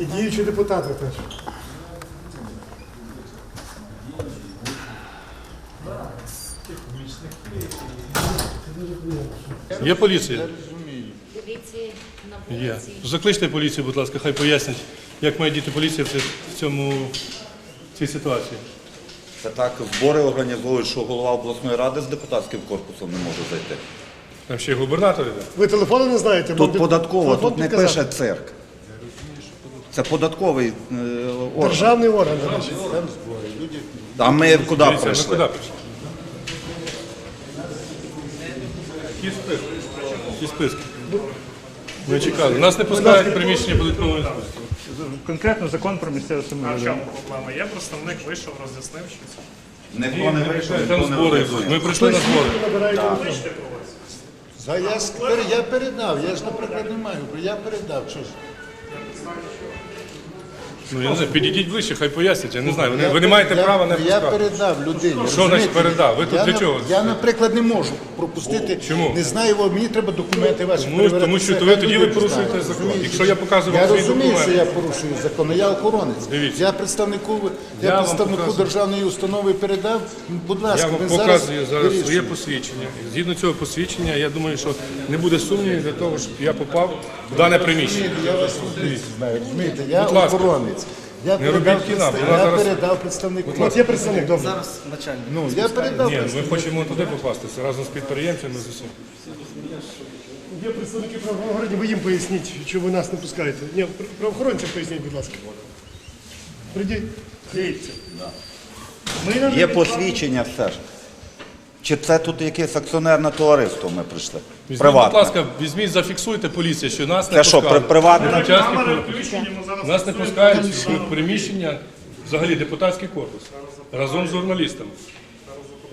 І діючі депутати теж. Є поліція? Поліції Є. Закличте поліцію, будь ласка, хай пояснять, як має діти поліція в цьому в цій ситуації. Це так, збори організовують, що голова обласної ради з депутатським корпусом не може зайти. Там ще й губернатор іде. Ви телефони не знаєте? Тут Бо податково, тут не пише цирк. Це податковий е, орган. Державний орган. значить. А ми куди прийшли? куди прийшли? Які списки? Які списки? Ми чекали. Нас не пускають приміщення податкової інспекції. Конкретно закон про місцеве А в самоврядування. чому проблема? Є представник вийшов, роз'яснив, що це. Ніхто не вийшов, ніхто не збори. Ми прийшли на збори. Кличте когось. За я, я передав, я ж, наприклад, не маю, я передав. Що ж? It's not show. Ну я не знаю, підійдіть ближче, хай пояснять. Я не знаю. Ви, ви не маєте я, права не Я пускати. передав людині. значить розумієте? передав? Ви тут я, для на- чого? Я, наприклад, не можу пропустити. Чому? Не знаю, бо мені треба документи ваші Тому, перевіряти. тому що Це то ви хай тоді люди ви порушуєте знають, закон. розумієте? Якщо я показую Я вам свої розумію, що я порушую закон, але я охоронець. Дивіться. Я представнику, я, Я вам представнику показую. державної установи передав. Будь Я ласка, вам ви показую зараз зараз своє посвідчення. Згідно цього посвідчення, я думаю, що не буде сумнівів для того, щоб я попав в дане приміщення. Я вас знаю, розумієте, я Будь ласка. охоронець. Я Не робіть передав, кіна, представ- вона я зараз- передав представнику. От є представник, добре. Ну, я передав Ні, ми представнику. хочемо туди попастися разом з підприємцями з усім. Є представники правоохоронців, ви їм поясніть, що ви нас не пускаєте. Ні, пр- правоохоронцям поясніть, будь ласка. Прийдіть. Дивіться. Ми Є посвідчення все ж. Чи це тут якесь акціонерне товариство ми прийшли? Візьміть, будь Приватне. ласка, візьміть, зафіксуйте поліція, що нас не Це що, пускають. приватне? Учасники зараз Нас не пускають в приміщення, взагалі депутатський корпус, разом з журналістами.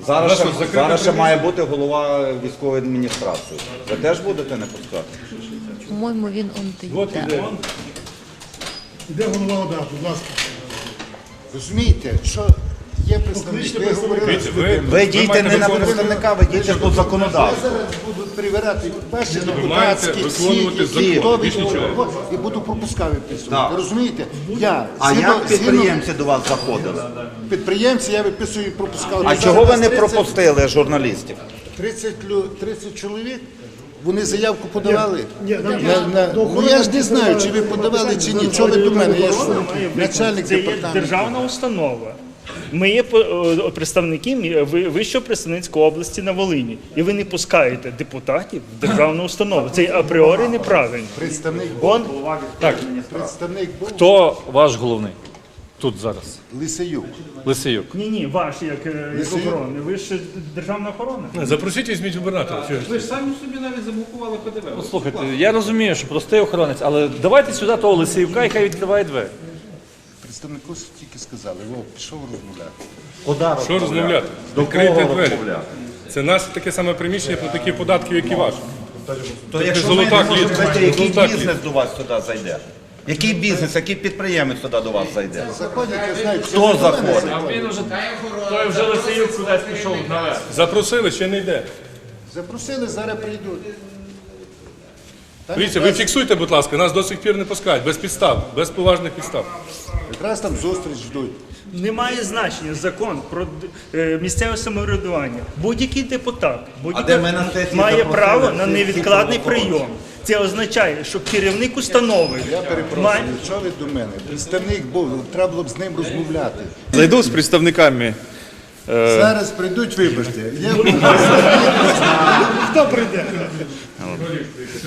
Зараз, ще, закрите зараз ще приміщення. має бути голова військової адміністрації. Ви теж будете не пускати? По-моєму, він он. От іде. Іде голова ОДА, будь ласка. Розумієте, що є представник, Покличте ви говорили з ви. Ви дійте не на представника, ви дійте по Я зараз буду перевіряти маєте депутатські всі, виконувати які закон, більш нічого. і буду пропускати підсумки. Так. Розумієте? Я А згідно- як згідно підприємці до вас заходили? підприємці, я виписую і пропускав. А чого ви не пропустили журналістів? 30, лю- 30 чоловік. Вони заявку подавали. Ні, нам- На- на- до ну я ж не знаю, чи ви подавали, чи ні. Чого ви до мене? Я ж начальник Це є департаменту. державна установа. Ми є по- е, представники мі- ви- Вищого представницької області на Волині. І ви не пускаєте депутатів в державну установу. Це апріорі неправильно. Представник був. Он, так, Представник був Хто ваш головний тут зараз? Лисеюк. Лисиюк. ні, ні, ваш як, е, як охорони. Ви ж державна охорона. Запросіть візьміть губернатора. Ви ж самі собі навіть заблокували ПДВ. Ну, слухайте, я розумію, що простий охоронець, але давайте сюди того Лисиюка, і хай відкриває двері. Представнику тільки сказали, Вов, пішов розмовляти. Що розмовляти? До Відкрийте кого двері. розмовляти? Це наше таке саме приміщення про такі податки, як і ваше. То якщо ви не клітка, який золота бізнес до вас сюди зайде? Який бізнес, який підприємець сюди до вас зайде? Заходять, я знаю, Хто заходить? Він уже Той вже Лисиюк кудись пішов наверх. Запросили, ще не йде. Запросили, зараз прийдуть. Дивіться, ви фіксуйте, будь ласка, нас до сих пір не пускають, без підстав, без поважних підстав. Якраз там зустріч ждуть. Немає значення закон про е, місцеве самоврядування. Будь-який депутат будь-який має право на невідкладний прийом. Це означає, що керівник установи Я має перепрошую, що ви до мене? Представник був, треба було б з ним розмовляти. Зайду з представниками. Зараз прийдуть, вибачте. Я Хто прийде?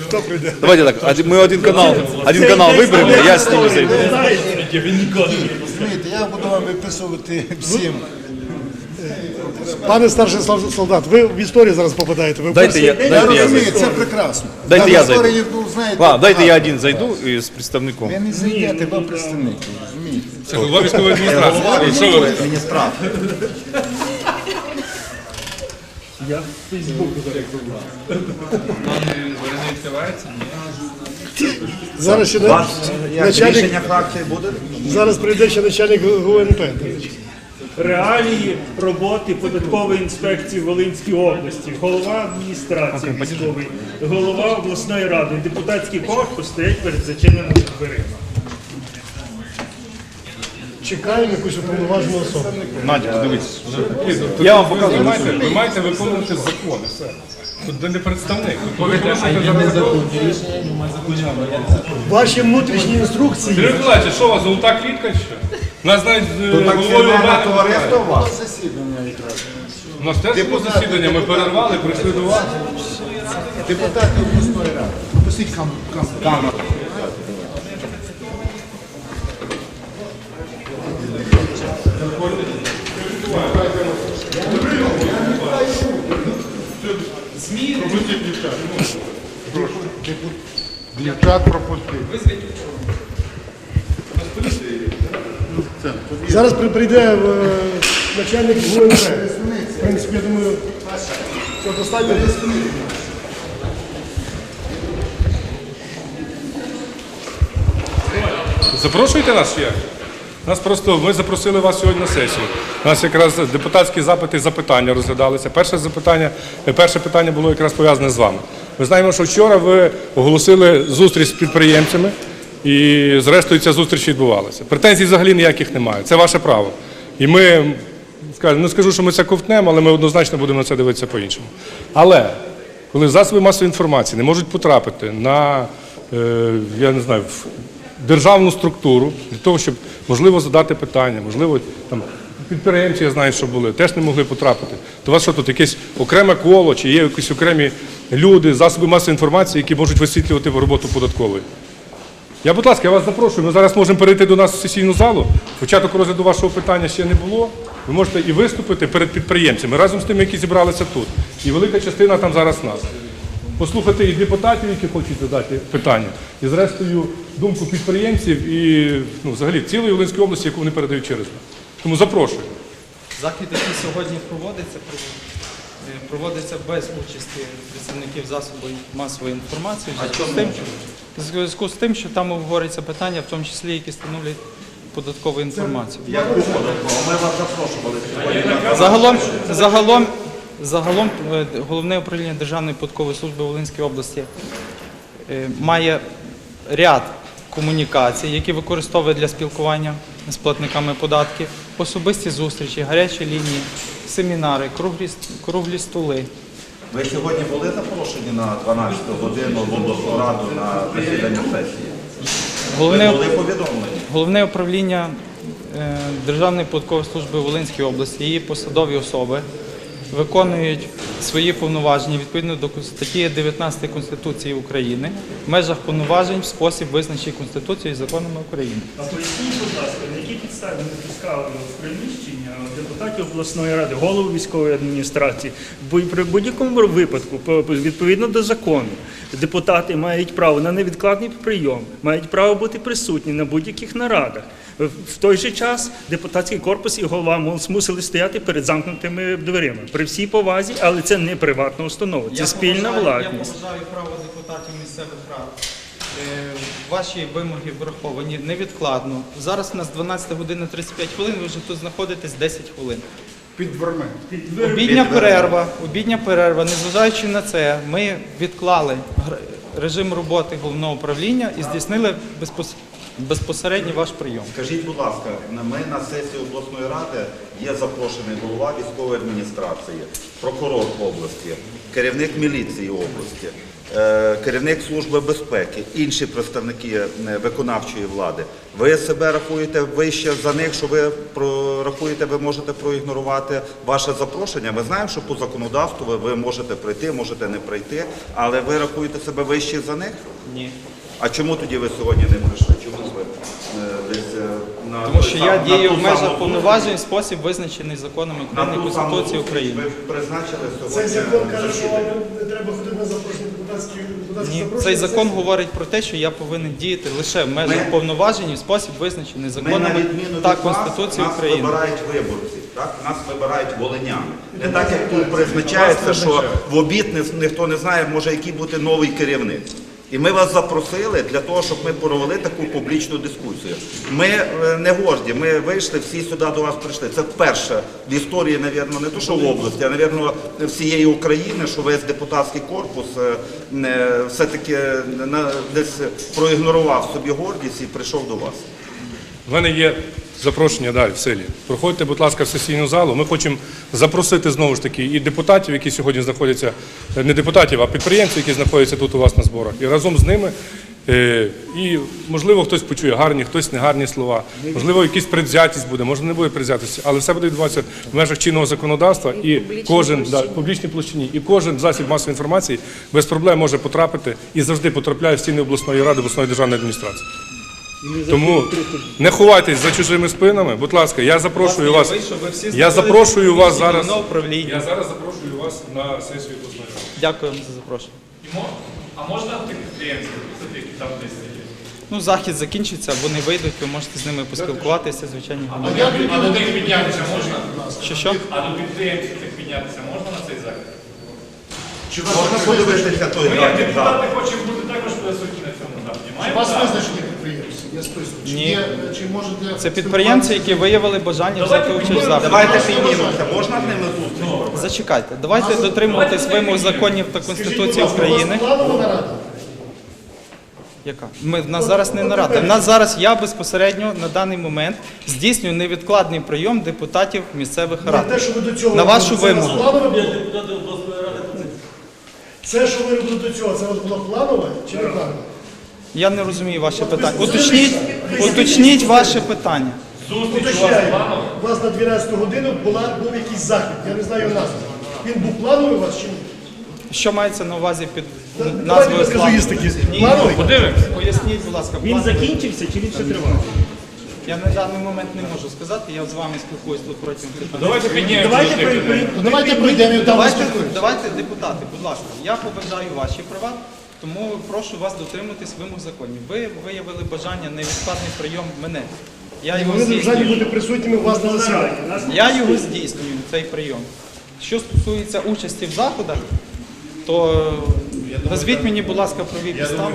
Хто прийде? Давайте так, ми один канал, один канал виберемо, я з ним зайду. Знаєте, я буду вам виписувати всім. Пане старший солдат, ви в історію зараз попадаєте. Ви Дайте я, Я дайте я розумію, це прекрасно. Дайте я зайду. ну, знаєте, Ладно, дайте я один зайду і з представником. Ви не зайдете, вам представник. Це голова військової адміністрації. Що ви? Адміністратор. Я в Фейсбуку. відкривається? Зараз ще на- начальник, рішення фракції буде? зараз прийде ще начальник ГУНП. Реалії роботи податкової інспекції в Волинській області, голова адміністрації військової, голова обласної ради, депутатський корпус стоять перед зачиненими дверима. Чекаємо якусь уповноважену особу. Надя, дивіться. Я вам показую. Ви маєте, ви маєте виконувати закон. і Все. Тут ви не представник. Тут ви порушуєте закон. Ваші внутрішні інструкції. Сергій Миколаївич, що у вас золота клітка чи що? Нас навіть з Тут головою обрати. товариство у вас? Засідання якраз. У нас теж було засідання, ми перервали, прийшли до вас. Депутати обласної ради. Пустіть кам- камеру. Дівчат пропустити. Зараз при- прийде е, начальник ГУНП. В принципі, я думаю, що достатньо. Запрошуйте нас ще. Нас просто ми запросили вас сьогодні на сесію. У нас якраз депутатські запити і запитання розглядалися. Перше запитання, перше питання було якраз пов'язане з вами. Ми знаємо, що вчора ви оголосили зустріч з підприємцями, і зрештою ця зустріч відбувалася. Претензій взагалі ніяких немає. Це ваше право. І ми скажу, не скажу, що ми це ковтнемо, але ми однозначно будемо на це дивитися по-іншому. Але коли засоби масової інформації не можуть потрапити на е, я не знаю, в державну структуру для того, щоб можливо задати питання, можливо, там підприємці, я знаю, що були, теж не могли потрапити. То у вас що тут якесь окреме коло, чи є якісь окремі люди, засоби масової інформації, які можуть висвітлювати роботу податкової? Я, будь ласка, я вас запрошую. Ми зараз можемо перейти до нас в сесійну залу. Початок розгляду вашого питання ще не було. Ви можете і виступити перед підприємцями разом з тими, які зібралися тут. І велика частина там зараз нас. Послухати і депутатів, які хочуть задати питання, і зрештою думку підприємців і ну, взагалі цілої Волинської області, яку вони передають через нас. Тому запрошую. Захід, який сьогодні проводиться, проводиться без участі представників засобів масової інформації. З тим, в зв'язку з тим, що там обговорюється питання, в тому числі, які становлять податкову інформацію. Як податково? Ми вас запрошували. Загалом, загалом, загалом е, головне управління Державної податкової служби Волинської області е, має ряд комунікацій, які використовує для спілкування з платниками податків, особисті зустрічі, гарячі лінії, семінари, круглі, круглі столи. Ви сьогодні були запрошені на 12 годину в обласну раду на засідання сесії? Ви Головне, були повідомлені? головне управління е, Державної податкової служби Волинської області, її посадові особи виконують свої повноваження відповідно до статті 19 Конституції України в межах повноважень в спосіб визначений Конституцією і законами України. А поясніть, будь ласка, підставі не пускали в приміщення депутатів обласної ради, голову військової адміністрації. Бо при будь-якому випадку, по- по- відповідно до закону, депутати мають право на невідкладний прийом, мають право бути присутні на будь-яких нарадах. В той же час депутатський корпус і голова мусили стояти перед замкнутими дверима. При всій повазі, але це не приватна установа, це спільна власність. Я поважаю право депутатів місцевих рад. Е, Ваші вимоги враховані невідкладно. Зараз у нас 12 година 35 хвилин, ви вже тут знаходитесь 10 хвилин. Підверми. Обідня перерва, обідня перерва. Незважаючи на це, ми відклали режим роботи головного управління і здійснили безпос- безпосередньо ваш прийом. Скажіть, будь ласка, ми на сесії обласної ради є запрошений голова військової адміністрації, прокурор області, керівник міліції області, керівник служби безпеки, інші представники е, виконавчої влади. Ви себе рахуєте вище за них, що ви рахуєте, ви можете проігнорувати ваше запрошення. Ми знаємо, що по законодавству ви, можете прийти, можете не прийти, але ви рахуєте себе вище за них? Ні. А чому тоді ви сьогодні не прийшли? Чому ви е, десь е, на Тому що я дію в межах повноважень спосіб визначений законами України Конституції України. Ви призначили Цей сьогодні закон каже, що вам не треба ходити на запрошення депутатські депутатські Ні, цей закон говорить про те, що я повинен діяти лише в межах Ми- повноважень і в спосіб визначений Ми на законами відміну та від вас, Конституцією нас України. вибирають виборці. Так? Нас вибирають волиняни. Не так, як тут призначається, що в обід ні- ніхто не знає, може який бути новий керівник. І ми вас запросили для того, щоб ми провели таку публічну дискусію. Ми е, не горді, ми вийшли, всі сюди до вас прийшли. Це вперше в історії, навірно, не то, що в області, а навірно, всієї України, що весь депутатський корпус е, все-таки десь проігнорував собі гордість і прийшов до вас. У мене є запрошення далі в селі. Проходьте, будь ласка, в сесійну залу. Ми хочемо запросити знову ж таки і депутатів, які сьогодні знаходяться, е, не депутатів, а підприємців, які знаходяться тут у вас на зборах. І разом з ними. е, І можливо хтось почує гарні, хтось негарні слова, можливо, якась предвзятість буде, може не буде предвзятості, але все буде відбуватися в межах чинного законодавства і публічній кожен да, площині. в публічній площині, і кожен засіб масової інформації без проблем може потрапити і завжди потрапляє в стіни обласної ради, обласної державної адміністрації. Тому не ховайтесь за чужими спинами. Будь ласка, я запрошую вас. Я запрошую вас зараз. Я зараз запрошую вас на сесію обласної ради. Дякую вам за запрошення. А можна тих підприємців, які там десь є? Ну, захід закінчиться, вони вийдуть, ви можете з ними поспілкуватися, звичайно. А до них піднятися можна? Що що? А до підприємців тих піднятися можна на цей захід? Чи можна подивитися той Ми як депутати хочемо бути також присутні на цьому заході. Вас визначені підприємці, є список. Чи, Ні. є, чи можете... Це підприємці, які виявили бажання взяти участь в заході. Давайте піднімемося. Можна з ними зустріч? Зачекайте, давайте дотримуватись вимог законів та Конституції України. Планова нарада. Яка? Ми, в нас зараз не нарада. В нас зараз я безпосередньо на даний момент здійснюю невідкладний прийом депутатів місцевих рад. те, що ви до цього На робили, вашу це вимогу. планове було? Це, що ви робили до цього, це було планове чи не планове? Я не розумію ваше питання. Уточніть, уточніть ваше питання. Уточняю, у вас на 12 годину була, був якийсь захід, я не знаю назву. Він був плановий у вас чи ні? Що мається на увазі під Давайте назвою скажу. Ні, Плановий? Поясніть, будь ласка, Він закінчився чи він ще триває? Я на даний момент не можу сказати, я з вами спілкуюсь тут протягом 15 Давайте піднімемося. Давайте до тих при- при- Давайте пройдемо і там Давайте, давайте, депутати, будь ласка, я поважаю ваші права, тому прошу вас дотриматись вимог законів. Ви виявили бажання невідкладний прийом мене. Я його Ви бажані здійснюю. бути присутніми у вас на засіданні. Я його здійснюю, цей прийом. Що стосується участі в заходах, то назвіть мені, будь ласка, праві підстави.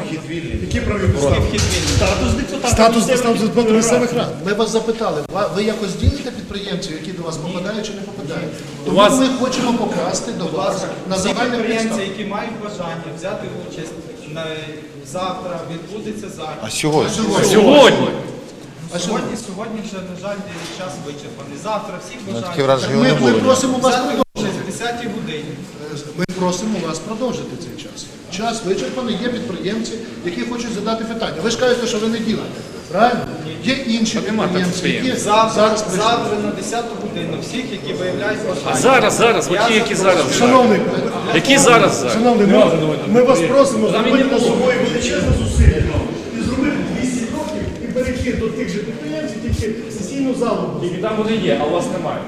Які праві підстави? Статус депутата. Статус статус місцевих рад. Ми вас запитали, ви якось ділите підприємців, які до вас попадають чи не попадають? Тому ми хочемо покласти до вас на Всі загальне підприємці, які мають бажання взяти участь завтра, відбудеться захід. А сьогодні? Сьогодні. А Сьогодні, сьогодні вже, на жаль, час вичерпаний. Завтра всіх бажають Ми, просимо вас продовжити. в 10 годині. Ми просимо вас продовжити цей час. Час вичерпаний, є підприємці, які хочуть задати питання. Ви ж кажете, що ви не ділите. Правильно? Є інші підприємці, які Завтра, зараз прийшли. завтра на 10 годину всіх, які виявляють бажання. Зараз, зараз, Я оті, які зараз. Шановний, Які зараз зараз? шановний, ми, ми вас просимо зробити на собою величезне зусилля і зробити 200 кроків і перейти до тих же підприємців, тільки в сесійну залу. Тільки там вони є, а у вас немає.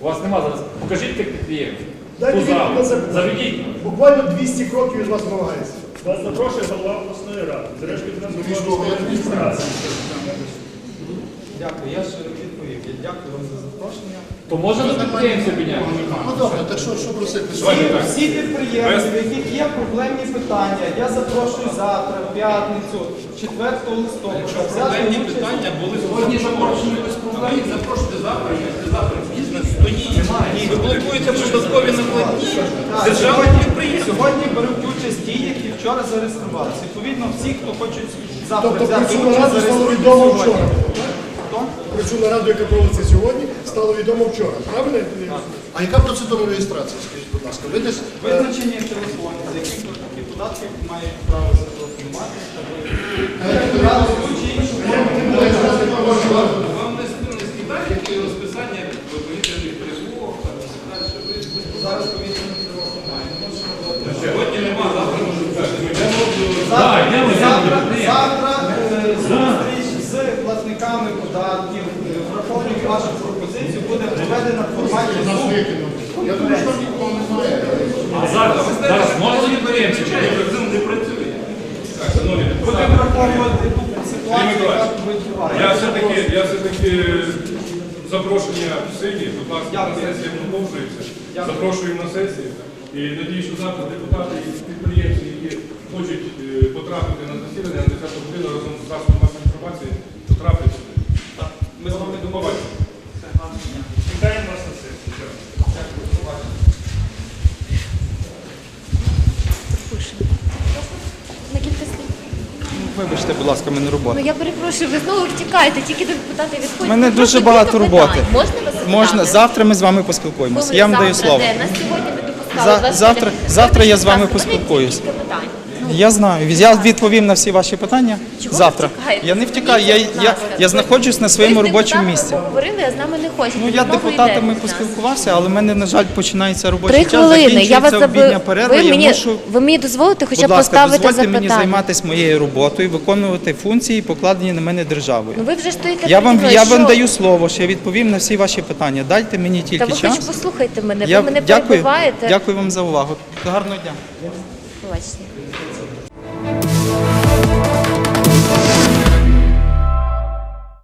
У вас немає зараз. Покажіть тих підприємців. Дайте відповідь на залу. Заведіть. Буквально 200 кроків від вас вимагається. Вас запрошує голова обласної ради. Зрештою, від нас військової адміністрації. Дякую, я ж відповів. Я дякую вам за запрошення. То можна до підприємців підняти? Ну добре, так що, що просити? Всі, всі підприємці, в яких є проблемні питання, я запрошую завтра, в п'ятницю, 4 листопада. Проблемні питання були сьогодні запрошені без проблем. Запрошуйте завтра, завтра стоїть. Ви блокуєте податкові накладні. Державні підприємства. Сьогодні беруть участь ті, які вчора зареєструвалися. Відповідно, всі, хто хочуть завтра Тобто про взяти цю участь, стало зареєструються відомо сьогодні. вчора. Хто? Про цю нараду, яка проводиться сьогодні, стало відомо вчора. Правильно? я розумію? А яка процедура реєстрації, скажіть, будь ласка? Ви десь е, Визначення телефонів, з яких депутатів мають право зателефонувати. Зараз повітряний тривог немає. Сьогодні нема, завтра може Завтра, завтра е, зустріч з платниками податків, е, враховуючи вашу пропозицію, буде проведена в форматі Zoom. Я думаю, що нікого немає. А зараз, зараз можна підприємців? Не працює. Шановні Буде враховувати ту ситуацію, яка відбувається. Я все-таки, я все-таки запрошення в силі, будь ласка, на сесія продовжується. Запрошуємо на сесію. І надію, що завтра депутати і підприємці, які хочуть е, потрапити на засідання на 10 годину разом з засобом масової інформації, потраплять сюди. Ми з вами домовилися. Чекаємо вас на сесію. Дякую. На кілька слів. Вибачте, будь ласка, мене робота. Ну я перепрошую, ви знову втікаєте, тільки депутати відходять. У мене Ну, дуже багато роботи. питань. Можна вас Можна завтра ми з вами поспілкуємося. Коли Я вам даю завтра слово. Де? Нас сьогодні не допускали. За- 20 завтра- завтра я з вами будь ласка, поспілкуюсь. Я знаю. Я відповім на всі ваші питання Чого ви завтра. втікаєте? Я не втікаю. Я, я, я знаходжусь на своєму ви робочому місці. поговорили, а з нами не хочете. Ну я депутатами поспілкувався, але в мене, на жаль, починається робочий Три час. хвилини. Я вас обідня заби... перерва. ви, я мені, мушу ви мені дозволите хоча б ласка, поставити дозвольте запитання? мені займатися моєю роботою, виконувати функції, покладені на мене державою. Ну ви вже стоїте Я вам, я вам даю слово, що я відповім на всі ваші питання. Дайте мені Та тільки ви час. хоч послухайте мене, Я ви мене дякую, перебиваєте. дякую вам за увагу. Гарного дня. Побачите.